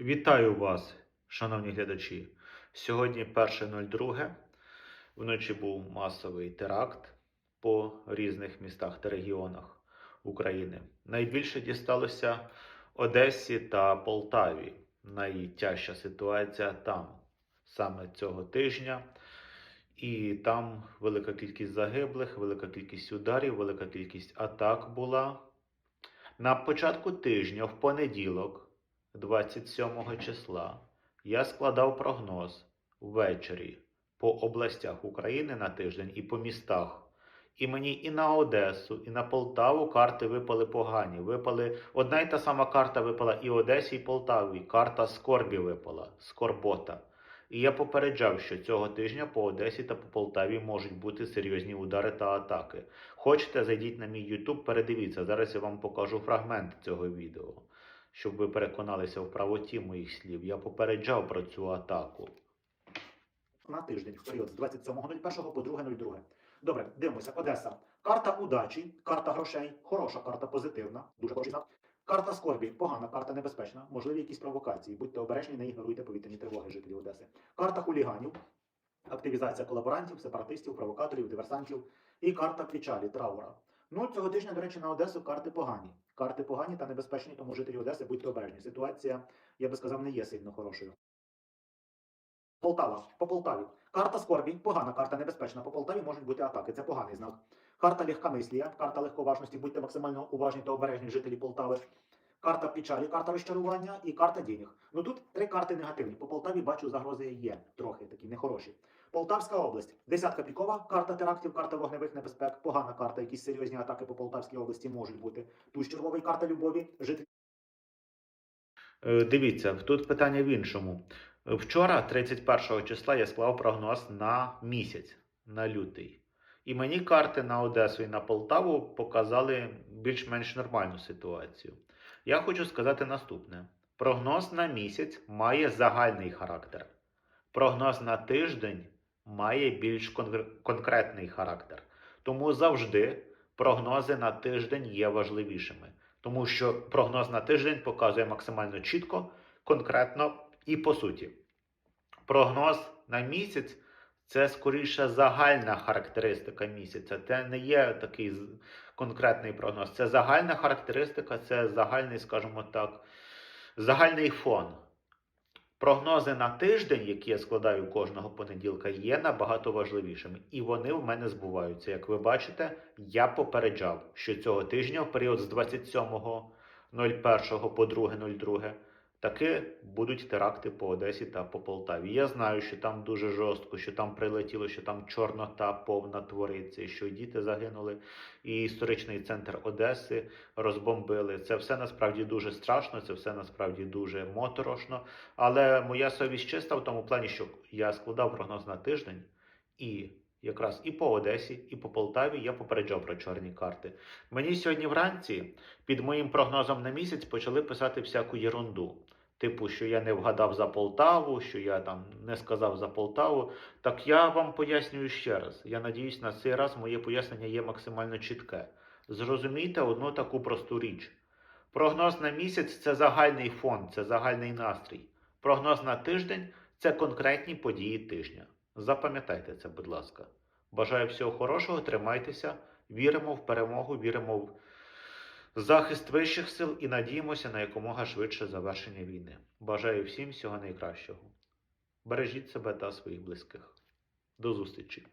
Вітаю вас, шановні глядачі. Сьогодні 1.02. Вночі був масовий теракт по різних містах та регіонах України. Найбільше дісталося Одесі та Полтаві. Найтяжча ситуація там саме цього тижня. І там велика кількість загиблих, велика кількість ударів, велика кількість атак була. На початку тижня, в понеділок, 27 числа, я складав прогноз ввечері по областях України на тиждень і по містах. І мені і на Одесу, і на Полтаву карти випали погані. Випали одна й та сама карта випала і Одесі, і Полтаві. Карта скорбі випала, скорбота. І я попереджав, що цього тижня по Одесі та по Полтаві можуть бути серйозні удари та атаки. Хочете, зайдіть на мій YouTube, передивіться. Зараз я вам покажу фрагмент цього відео, щоб ви переконалися в правоті моїх слів. Я попереджав про цю атаку. на тиждень в період з 27.01 по 2.02. Добре, дивимося. Одеса. Карта удачі, карта грошей, хороша карта позитивна, дуже хороший знак. Карта скорбі, погана, карта небезпечна, можливі якісь провокації. Будьте обережні, не ігноруйте повітряні тривоги жителів Одеси. Карта хуліганів, активізація колаборантів, сепаратистів, провокаторів, диверсантів. І карта печалі, траура. Ну, цього тижня, до речі, на Одесу карти погані. Карти погані та небезпечні, тому жителі Одеси будьте обережні. Ситуація, я би сказав, не є сильно хорошою. Полтава по Полтаві. Карта скорбі, погана карта небезпечна. По Полтаві можуть бути атаки. Це поганий знак. Карта легкомислія, карта легковажності. Будьте максимально уважні та обережні жителі Полтави. Карта печалі, карта розчарування і карта денег. Ну тут три карти негативні. По Полтаві бачу загрози є трохи такі нехороші. Полтавська область. Десятка пікова, карта терактів, карта вогневих небезпек, погана карта, якісь серйозні атаки по Полтавській області можуть бути. Туз червовий карта любові, жителі. Дивіться, тут питання в іншому. Вчора, 31 числа, я склав прогноз на місяць, на лютий. І мені карти на Одесу і на Полтаву показали більш-менш нормальну ситуацію. Я хочу сказати наступне: прогноз на місяць має загальний характер. Прогноз на тиждень має більш конкретний характер. Тому завжди прогнози на тиждень є важливішими. Тому що прогноз на тиждень показує максимально чітко, конкретно і по суті. Прогноз на місяць це скоріше загальна характеристика місяця. Це не є такий конкретний прогноз. Це загальна характеристика, це загальний, скажімо так, загальний фон. Прогнози на тиждень, які я складаю кожного понеділка, є набагато важливішими. І вони в мене збуваються. Як ви бачите, я попереджав, що цього тижня, в період з 27.01 по 2.02, таки будуть теракти по Одесі та по Полтаві. Я знаю, що там дуже жорстко, що там прилетіло, що там чорнота повна твориться, що діти загинули, і історичний центр Одеси розбомбили. Це все насправді дуже страшно, це все насправді дуже моторошно. Але моя совість чиста в тому плані, що я складав прогноз на тиждень, і якраз і по Одесі, і по Полтаві я попереджав про чорні карти. Мені сьогодні вранці під моїм прогнозом на місяць почали писати всяку єрунду. Типу, що я не вгадав за Полтаву, що я там не сказав за Полтаву. Так я вам пояснюю ще раз. Я надіюсь, на цей раз моє пояснення є максимально чітке. Зрозумійте одну таку просту річ. Прогноз на місяць це загальний фон, це загальний настрій. Прогноз на тиждень це конкретні події тижня. Запам'ятайте це, будь ласка. Бажаю всього хорошого, тримайтеся, віримо в перемогу, віримо в захист вищих сил і надіємося на якомога швидше завершення війни. Бажаю всім всього найкращого. Бережіть себе та своїх близьких. До зустрічі!